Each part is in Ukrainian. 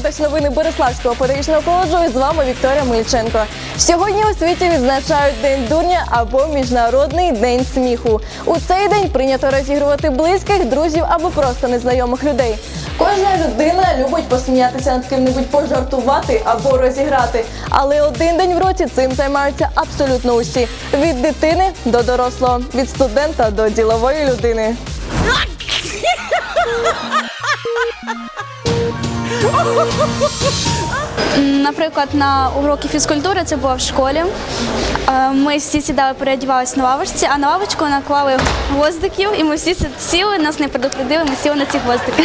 Дивитесь новини Бориславського педагогічного коледжу і з вами Вікторія Мильченко. Сьогодні у світі відзначають День дурня або Міжнародний день сміху. У цей день прийнято розігрувати близьких, друзів або просто незнайомих людей. Кожна людина любить посміятися над ким-небудь, пожартувати або розіграти. Але один день в році цим займаються абсолютно усі: від дитини до дорослого, від студента до ділової людини. Наприклад, на уроки фізкультури це було в школі. Е, Ми всі сідали, переодівалися на лавочці, а на лавочку наклали гвоздиків, і ми всі сіли, нас не предупредили, ми сіли на ці гвоздики.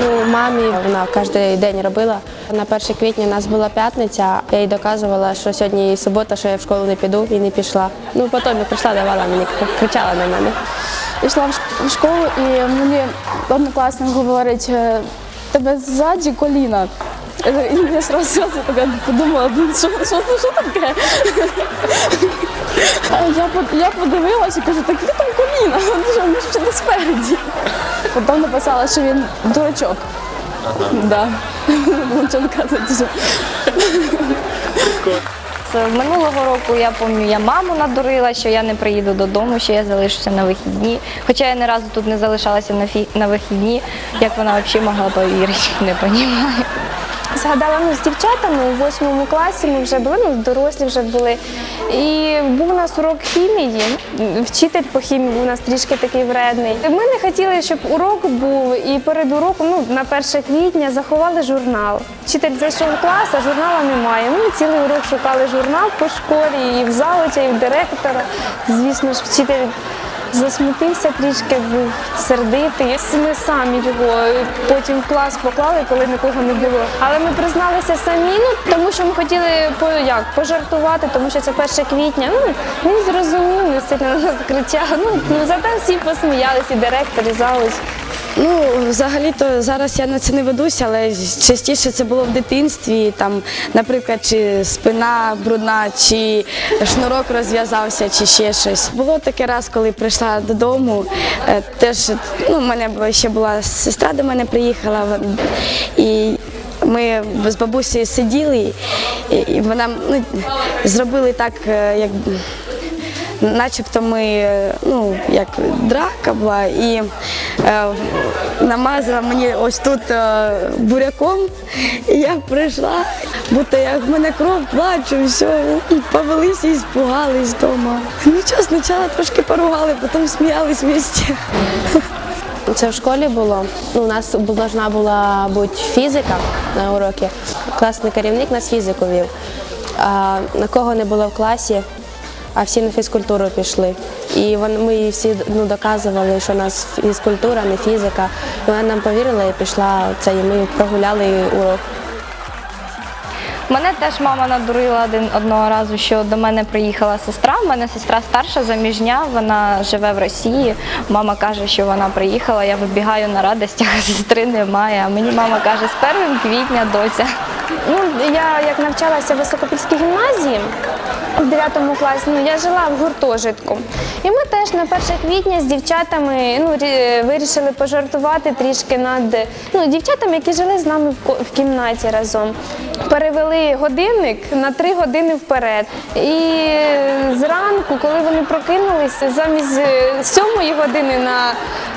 Ну, мамі вона кожен день робила. На 1 квітня у нас була п'ятниця. Я їй доказувала, що сьогодні субота, що я в школу не піду і не пішла. Ну потім я прийшла, давала мені, кричала на мене. Йшла в школу і мені однокласник говорить, «Е, тебе ззаді коліна. І я сразу, така подумала, що, що, що, що таке? Я, я подивилася і кажу, так які там коліна, що, не спереді. Потім написала, що він дурачок. Да. Не казати, що З минулого року я пам'ятаю, я маму надурила, що я не приїду додому, що я залишуся на вихідні. Хоча я ні разу тут не залишалася на фі... на вихідні. Як вона взагалі могла повірити, не розумію. Згадала ну, з дівчатами у восьмому класі ми вже були, ну дорослі вже були. І був у нас урок хімії. Вчитель по хімії був у нас трішки такий вредний. Ми не хотіли, щоб урок був, і перед уроком, ну на 1 квітня, заховали журнал. Вчитель зайшов в клас, а журнала немає. Ми цілий урок шукали журнал по школі, і в залуча, і в директора. Звісно ж, вчитель засмутився трішки, був сердитий. Ми самі його потім в клас поклали, коли нікого не було. Але ми призналися самі, ну тому що ми хотіли по як пожартувати, тому що це 1 квітня. Ну він зрозумів, не сильно на нас. Ну, ну зате всі посміялися, і директор, і залуч. Ну, взагалі-то зараз я на це не ведуся, але частіше це було в дитинстві. Там, наприклад, чи спина брудна, чи шнурок розв'язався, чи ще щось. Було таке раз, коли прийшла додому. е, Теж ну, в мене ще була сестра до мене приїхала. І ми з бабусею сиділи, і- вона ну, зробили так, е, як начебто ми, е, ну, як драка була, і е, намазала мені ось тут е, буряком. І я прийшла, будто як в мене кров плачу, все, повелися і спугались вдома. Нічого, спочатку трошки поругали, потім сміялись вместе. Це в школі було. Ну, у нас должна була бути фізика на уроки. Класний керівник нас фізику вів. А, на кого не було в класі, а всі на фізкультуру пішли. І ми їй всі ну, доказували, що у нас фізкультура, не фізика. І вона нам повірила і пішла це, і ми прогуляли урок. Мене теж мама надурила один одного разу, що до мене приїхала сестра. У мене сестра старша, заміжня, вона живе в Росії. Мама каже, що вона приїхала. Я вибігаю на радостях, а сестри немає. А мені мама каже, з 1 квітня доця. Ну, я як навчалася в Високопільській гімназії в 9 класі, ну, я жила в гуртожитку. І ми теж на 1 квітня з дівчатами ну, вирішили пожартувати трішки над ну, дівчатами, які жили з нами в кімнаті разом. Перевели годинник на 3 години вперед. І зранку, коли вони прокинулися, замість е, сьомої години на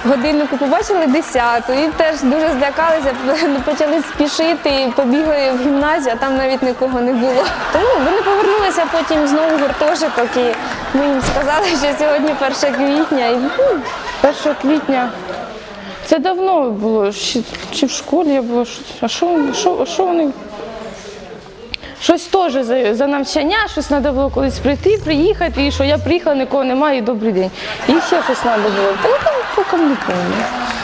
годиннику побачили 10 і теж дуже злякалися, почали спішити побігли в гімназію, а там навіть нікого не було. Тому вони повернулися потім знову гуртожиток і їм сказали, що сьогодні 1 квітня. І, ну, 1 квітня. Це давно було, чи в школі я була. А що, що, що вони? Щось теж за, за навчання, щось треба було колись прийти, приїхати, і що я приїхала, нікого немає, і добрий день. І ще щось треба було. Та я там поки не пам'ятаю.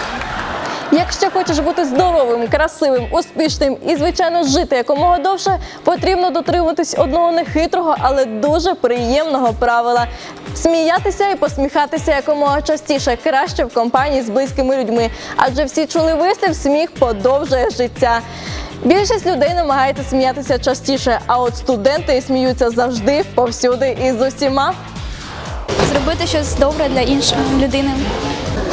Якщо хочеш бути здоровим, красивим, успішним і, звичайно, жити якомога довше, потрібно дотримуватись одного нехитрого, але дуже приємного правила. Сміятися і посміхатися якомога частіше, краще в компанії з близькими людьми. Адже всі чули вислів, сміх подовжує життя. Більшість людей намагається сміятися частіше, а от студенти сміються завжди, повсюди і з усіма. Зробити щось добре для іншої людини.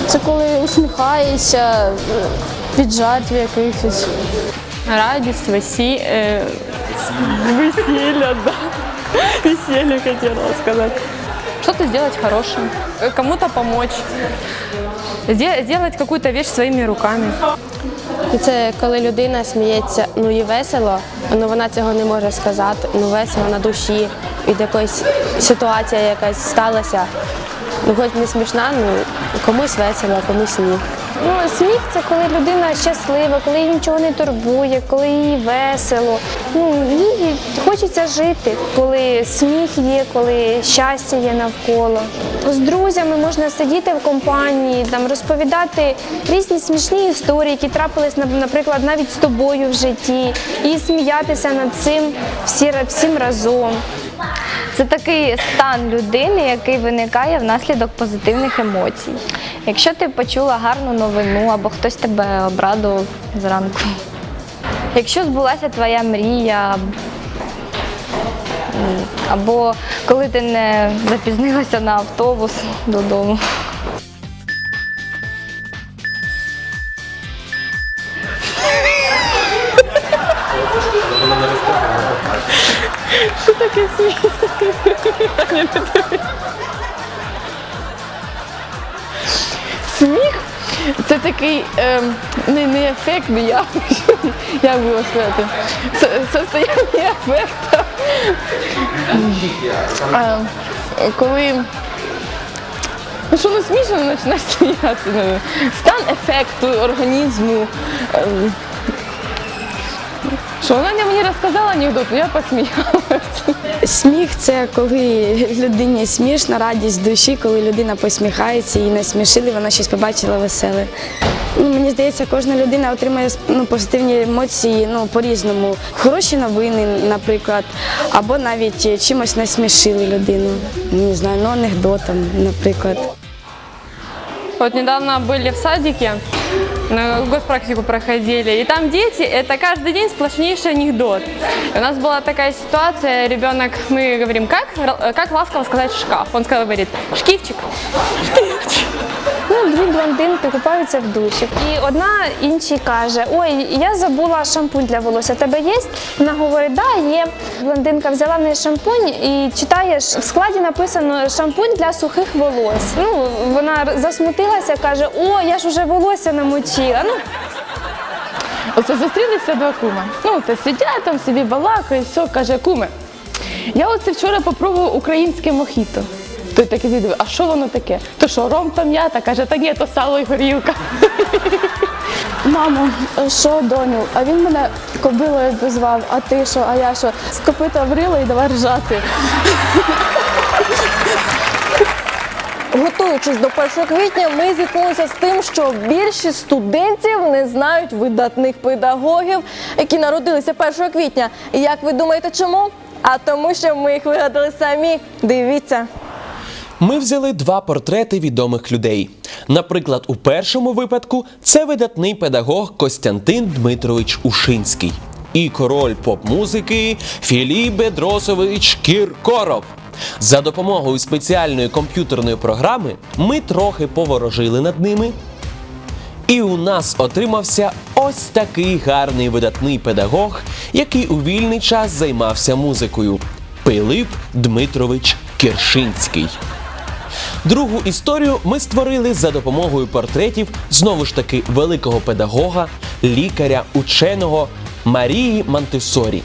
Це коли усміхаєшся, від жартів якихось. Радість, весі... е, веселье, да. Веселье хотела сказать. Что-то сделать хорошее, э, кому-то помочь, сделать какую-то вещь своими руками. Це коли людина сміється, ну і весело, ну вона цього не може сказати. Ну весело на душі від якоїсь ситуації якась сталася. Ну хоч не смішна, ну комусь весело, а комусь ні. Ну, сміх це коли людина щаслива, коли її нічого не турбує, коли їй весело. Ну, їй хочеться жити, коли сміх є, коли щастя є навколо. З друзями можна сидіти в компанії, там розповідати різні смішні історії, які трапились, нап- наприклад, навіть з тобою в житті, і сміятися над цим всі, всім разом. Це такий стан людини, який виникає внаслідок позитивних емоцій. Якщо ти почула гарну новину або хтось тебе обрадував зранку. Якщо збулася твоя мрія, або коли ти не запізнилася на автобус додому. Сміх Сміх це такий ем, не, не ефект, не явище, як би його сказати. Состояння ефекту. Ем, коли ну, що не смішно, починаєш сміятися. Ну, Стан ефекту організму. Ем, Що вона мені розказала анекдот, я посміялася. Сміх це коли людині смішно, радість душі, коли людина посміхається, її насмішили, вона щось побачила веселе. Ну, мені здається, кожна людина отримує ну, позитивні емоції ну, по-різному. Хороші новини, наприклад, або навіть чимось насмішили людину. Не знаю, ну анекдотом, наприклад. Вот недавно были в садике, на госпрактику проходили, и там дети, это каждый день сплошнейший анекдот. И у нас была такая ситуация, ребенок, мы говорим, как, р- как ласково сказать шкаф? Он сказал, говорит, шкифчик. Ну, дві блондинки купаються в душі. І одна іншій каже: Ой, я забула шампунь для волосся. Тебе є? Вона говорить, да, є. Блондинка взяла в неї шампунь і читаєш, в складі написано шампунь для сухих волос. Ну, вона засмутилася, каже: О, я ж уже волосся намочила. Ну, Оце зустрілися два кума. Ну, це сидять там собі балакають, все, каже, куме. Я оце вчора попробував українське мохіто. Той такий відповів, а що воно таке? То що, ром там м'ята? Каже, та ні, то сало і горілка. Мамо, що доню? А він мене кобилою дозвав, а ти що, а я що? З копита врила і давай ржати. Готуючись до 1 квітня, ми зіткнулися з тим, що більшість студентів не знають видатних педагогів, які народилися 1 квітня. І як ви думаєте, чому? А тому, що ми їх вигадали самі. Дивіться. Ми взяли два портрети відомих людей. Наприклад, у першому випадку це видатний педагог Костянтин Дмитрович Ушинський і король поп-музики Філіп Бедросович Кіркоров. За допомогою спеціальної комп'ютерної програми ми трохи поворожили над ними. І у нас отримався ось такий гарний видатний педагог, який у вільний час займався музикою Пилип Дмитрович Кіршинський. Другу історію ми створили за допомогою портретів знову ж таки великого педагога, лікаря, ученого Марії Мантисорі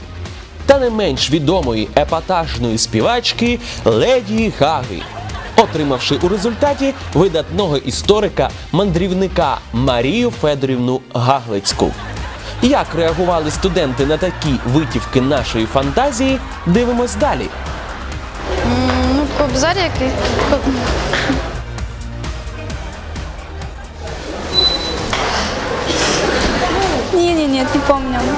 та не менш відомої епатажної співачки Леді Гаги, отримавши у результаті видатного історика мандрівника Марію Федорівну Гаглицьку. Як реагували студенти на такі витівки нашої фантазії, дивимось далі. Ну, кобзар який. Ні, ні, ні, не пам'ятаю.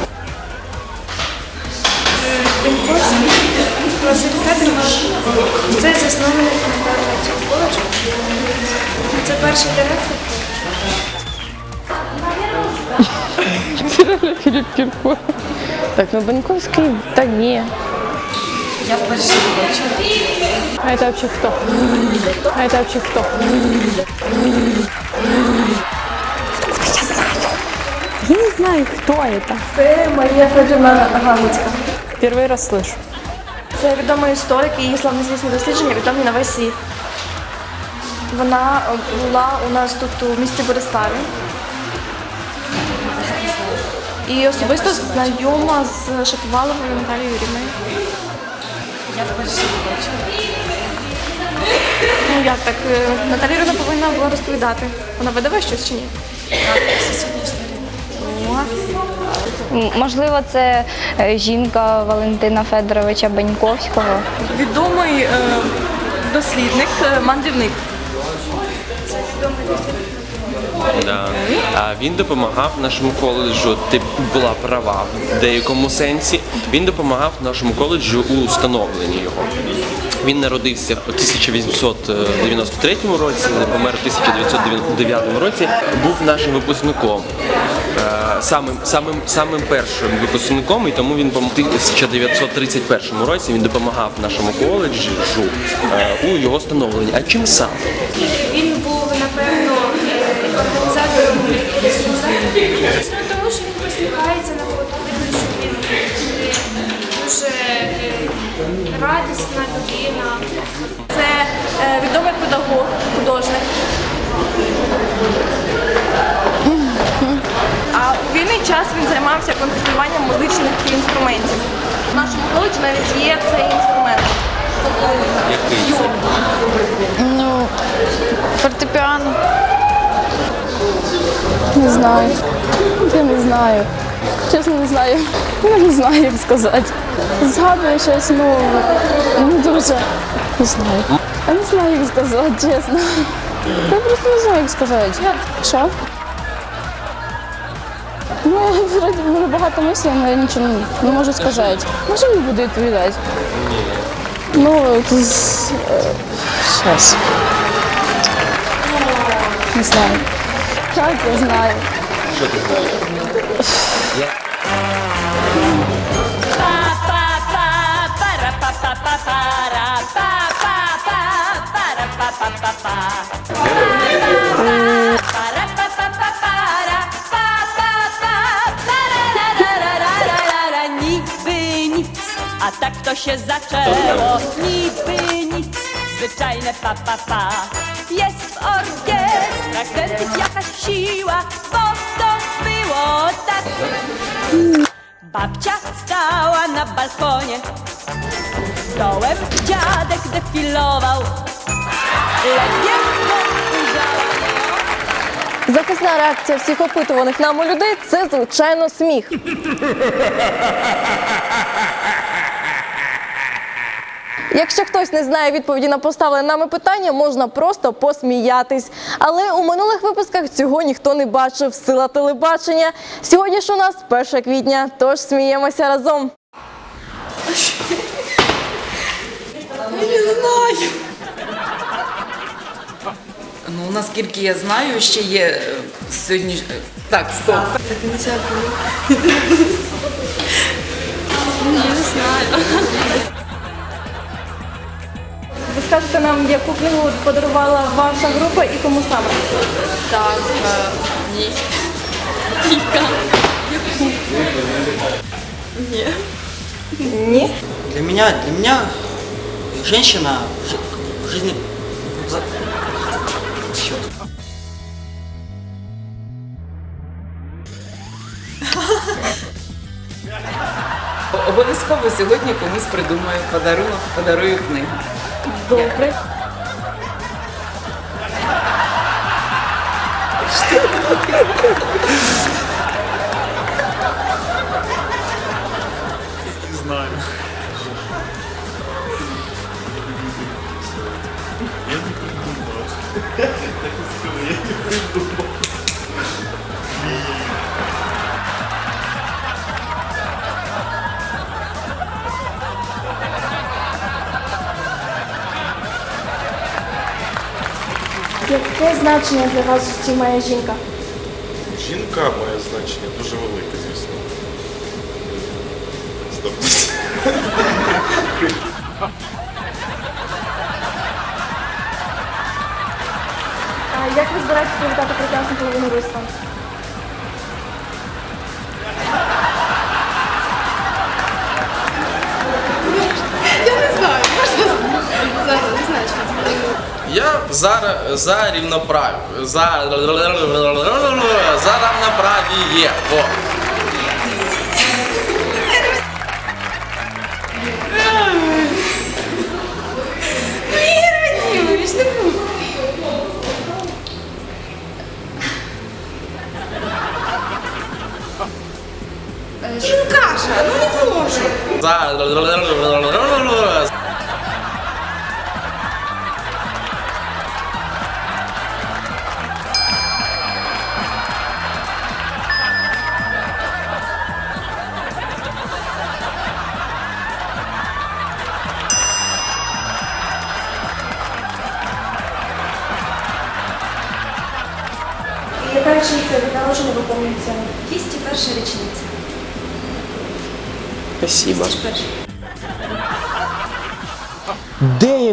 це засновник напевно цього коледжу. Це перший директор. Філіп Кіркоров. Так, ну Баньковський, так ні. Я вперше бачу. А это вообще кто? А это вообще кто? Я не знаю, хто це. Це Марія Феджина Ганицька. Перший раз слышу. Це відомий історик і її славнозвісні дослідження відомі на весь світ. Вона е, була у нас тут у місті Бориславі. І особисто знайома з Шаповаловою Наталією Юрівною. Я вперше бачу. Ну як так? е, Наталія Юрівна повинна була розповідати. Вона видаває щось чи ні? М, Можливо, це е, жінка Валентина Федоровича Баньковського. Відомий е, дослідник, е, мандрівник. Да. А він допомагав нашому коледжу. Ти була права в деякому сенсі. Він допомагав нашому коледжу у встановленні його. Він народився в 1893 році, помер у 1909 році. Був нашим випускником. Е, Самим, самим, самим першим випускником, і тому він в 1931 році він допомагав нашому коледжу е, у його становленні. А чим саме? Організатором Ну, тому що він посміхається на фото, видно, що він дуже радісна людина. Це відомий педагог, художник. А у вільний час він займався конструюванням музичних інструментів. В нашому коледжі навіть є цей інструмент. Який? Ну, фортепіано. Не знаю. Я не знаю. Чесно, не знаю. Я не знаю, як сказати. Згадую щось, ну, не дуже. Не знаю. Я не знаю, як сказати, чесно. Я просто не знаю, як сказати. Що? Ну, я вроді багато мислів, але я нічого не, можу сказати. Може, не буду відповідати? Ну, зараз. nie znam. Jak go znają? A tak to się zaczęło. Niby nic, zwyczajne pa pa pa. Jest w orze. Tępić jakaś siła, bo to było tak. Babcia stała na balkonie, dołem dziadek defilował. Ujrzała Захисна реакція всіх опитуваних нами людей це звичайно сміх. Якщо хтось не знає відповіді на поставлене нами питання, можна просто посміятись. Але у минулих випусках цього ніхто не бачив. Сила телебачення. Сьогодні ж у нас 1 квітня, тож сміємося разом. Не знаю. Ну, наскільки я знаю, ще є е, сьогодні. е, Так, стоп. Ви скажете нам, яку книгу подарувала ваша група і кому саме? Так, е, ні. Ні. Для меня, для меня женщина в жи- в жизни Чёрт. Обов'язково сьогодні комусь придумаю подарунок, подарую книгу. Добре. Значення для вас в житті має жінка? Жінка має значення дуже велике, звісно. Стоп. А як ви збираєтесь привітати прекрасну половину Руслан? За, за рівноправ... за... за равноправіє. Во. Жінкаша, ну не можу. За...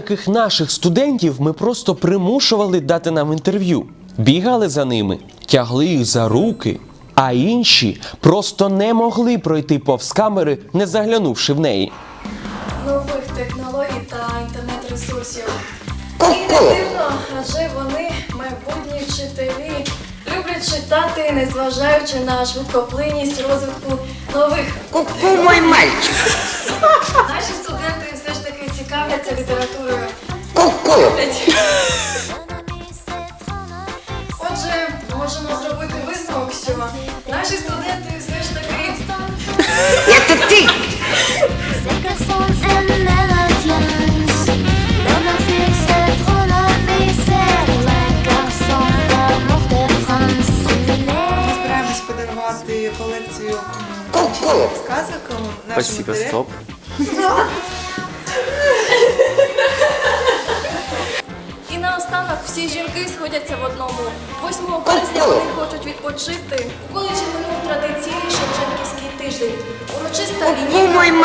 Деяких наших студентів ми просто примушували дати нам інтерв'ю, бігали за ними, тягли їх за руки, а інші просто не могли пройти повз камери, не заглянувши в неї. Нових технологій та інтернет-ресурсів. І не дивно, адже вони майбутні вчителі. Люблять читати, незважаючи на швидкоплинність розвитку нових. Ку-ку, мой мальчик! Наші студенти все цікавляться літературою. Отже, можемо зробити висновок, що наші студенти все ж таки. Ми збираємось подарувати колекцію сказок нашим Спасибо, стоп. всі жінки сходяться в одному. 8 березня вони хочуть відпочити. У коледжі минув традиційний Шевченківський тиждень. Урочиста лінійка.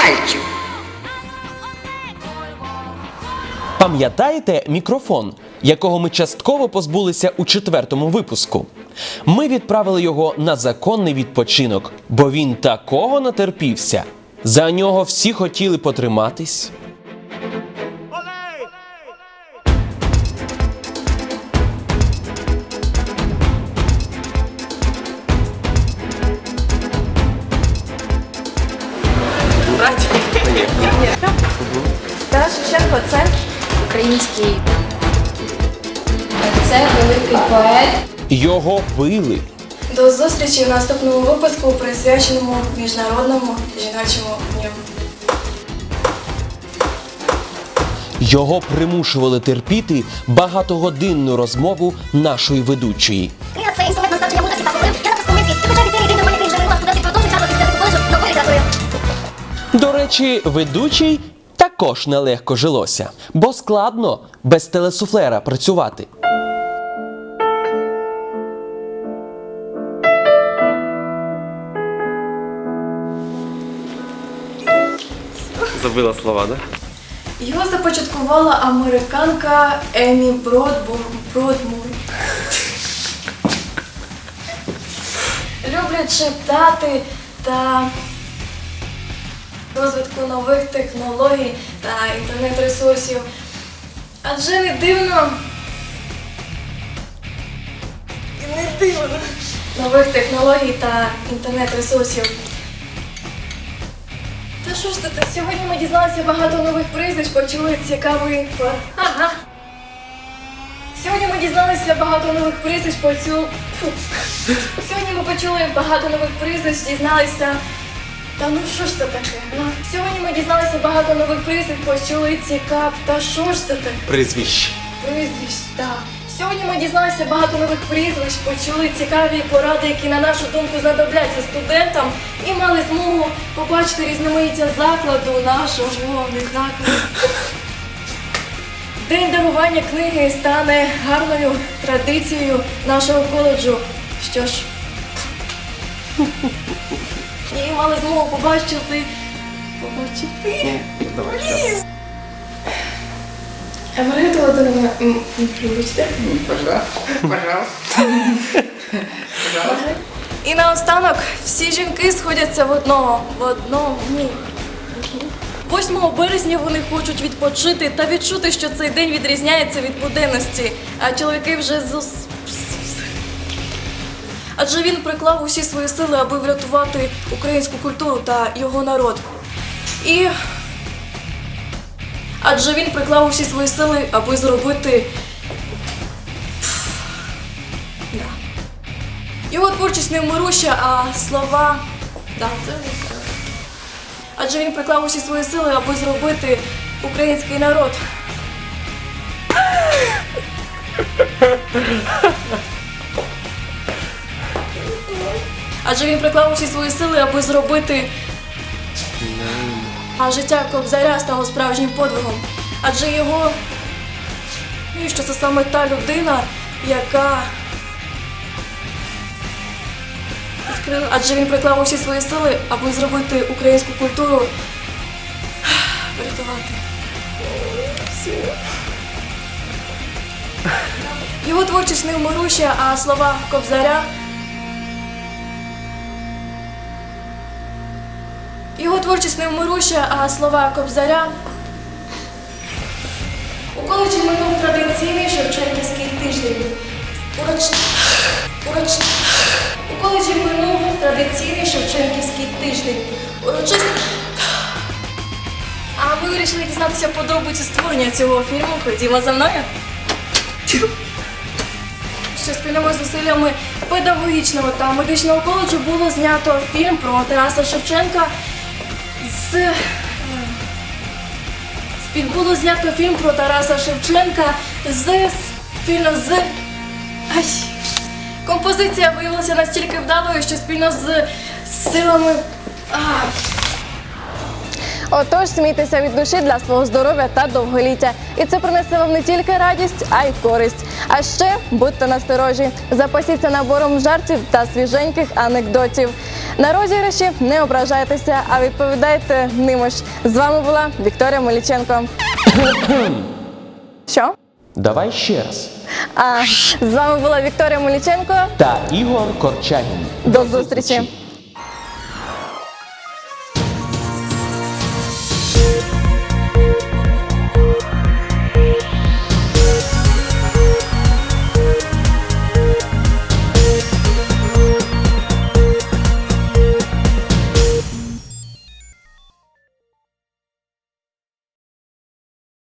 Пам'ятаєте мікрофон, якого ми частково позбулися у четвертому випуску? Ми відправили його на законний відпочинок, бо він такого натерпівся. За нього всі хотіли потриматись. Тарас це український. Це великий поет. Його били. До зустрічі в наступному випуску, присвяченому міжнародному жіночому дню. Його примушували терпіти багатогодинну розмову нашої ведучої. Це інструмент мудрості та. Я. Ти студентів продовжують коледжу нової літератури. До речі, ведучий також нелегко жилося, бо складно без телесуфлера працювати. Забыла слова, да? Його започаткувала американка Емі Бродбур. Бродмур. Люблять читати та розвитку нових технологій та інтернет-ресурсів. Адже не дивно. І не дивно. Нових технологій та інтернет-ресурсів. Та що ж це? Сьогодні ми дізналися багато нових прізвищ, почули цікавий. Ага. Сьогодні ми дізналися багато нових прізвищ, почули. Сьогодні ми почули багато нових прізвищ, дізналися. Та ну що ж це таке? Ну, сьогодні ми дізналися багато нових прізвищ, почули цікав. Та що ж це таке? Прізвище. Прізвищ, так. Сьогодні ми дізналися багато нових прізвищ, почули цікаві поради, які на нашу думку знадобляться студентам, і мали змогу побачити різноманіття закладу нашого закладу. День дарування книги стане гарною традицією нашого коледжу. Що ж, мали змогу побачити. Побачити. Блін. А Маргарита Володимирівна, м, м, вибачте. І наостанок всі жінки сходяться в одного. В одному. В 8 березня вони хочуть відпочити та відчути, що цей день відрізняється від буденності. А чоловіки вже зус... Адже він приклав усі свої сили, аби врятувати українську культуру та його народ. І адже він приклав усі свої сили, аби зробити. Да. Його творчість невмируща, а слова. Да. Адже він приклав усі свої сили, аби зробити український народ. Адже він приклав усі свої сили, аби зробити а життя Кобзаря стало справжнім подвигом. Адже його. Ну що це саме та людина, яка. Адже він приклав усі свої сили, аби зробити українську культуру. Врятувати. Його творчість невмируща, а слова Кобзаря. Його творчість невмируща, а слова Кобзаря. У коледжі минув традиційний Шевченківський тиждень. Уроч... Уроч... У коледжі минув традиційний Шевченківський тиждень. Урочисто... А ви вирішили дізнатися подробиці створення цього фільму? Ходімо за мною. Що спільними зусиллями педагогічного та медичного коледжу було знято фільм про Тараса Шевченка з з- було знято фільм про Тараса Шевченка з спільно з Ай. композиція виявилася настільки вдалою, що спільно з силами. А. Отож, смійтеся від душі для свого здоров'я та довголіття. І це принесе вам не тільки радість, а й користь. А ще будьте насторожі, запасіться набором жартів та свіженьких анекдотів. На розіграші не ображайтеся, а відповідайте ними ж. З вами була Вікторія Моліченко. Що? Давай ще раз. А з вами була Вікторія Моліченко Та Ігор Корчагін. До зустрічі.